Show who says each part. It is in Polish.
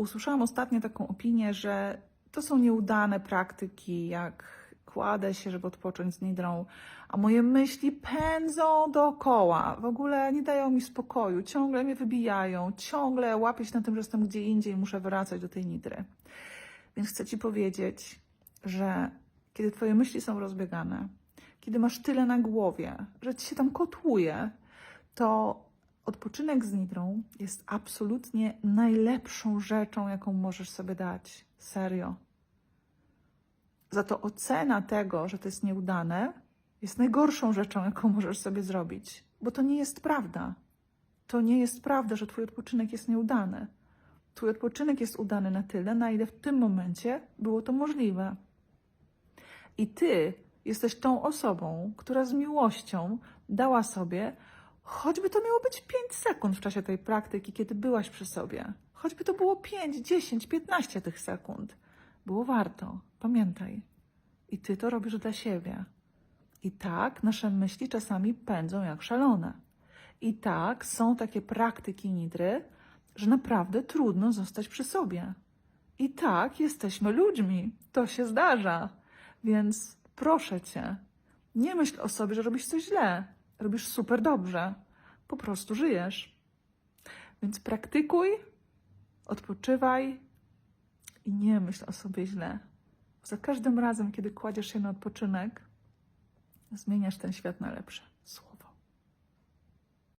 Speaker 1: usłyszałam ostatnio taką opinię, że to są nieudane praktyki, jak kładę się, żeby odpocząć z nidrą, a moje myśli pędzą dookoła, w ogóle nie dają mi spokoju, ciągle mnie wybijają, ciągle łapię się na tym, że jestem gdzie indziej i muszę wracać do tej nidry. Więc chcę Ci powiedzieć, że kiedy Twoje myśli są rozbiegane, kiedy masz tyle na głowie, że Ci się tam kotłuje, to odpoczynek z nidrą jest absolutnie najlepszą rzeczą, jaką możesz sobie dać. Serio. Za to ocena tego, że to jest nieudane, jest najgorszą rzeczą, jaką możesz sobie zrobić, bo to nie jest prawda. To nie jest prawda, że Twój odpoczynek jest nieudany. Twój odpoczynek jest udany na tyle, na ile w tym momencie było to możliwe. I Ty jesteś tą osobą, która z miłością dała sobie, choćby to miało być 5 sekund w czasie tej praktyki, kiedy byłaś przy sobie. Choćby to było 5, 10, 15 tych sekund. Było warto. Pamiętaj. I Ty to robisz dla siebie. I tak nasze myśli czasami pędzą jak szalone. I tak są takie praktyki nidry, że naprawdę trudno zostać przy sobie. I tak jesteśmy ludźmi. To się zdarza. Więc proszę cię, nie myśl o sobie, że robisz coś źle. Robisz super dobrze. Po prostu żyjesz. Więc praktykuj, odpoczywaj i nie myśl o sobie źle. Za każdym razem, kiedy kładziesz się na odpoczynek, zmieniasz ten świat na lepszy.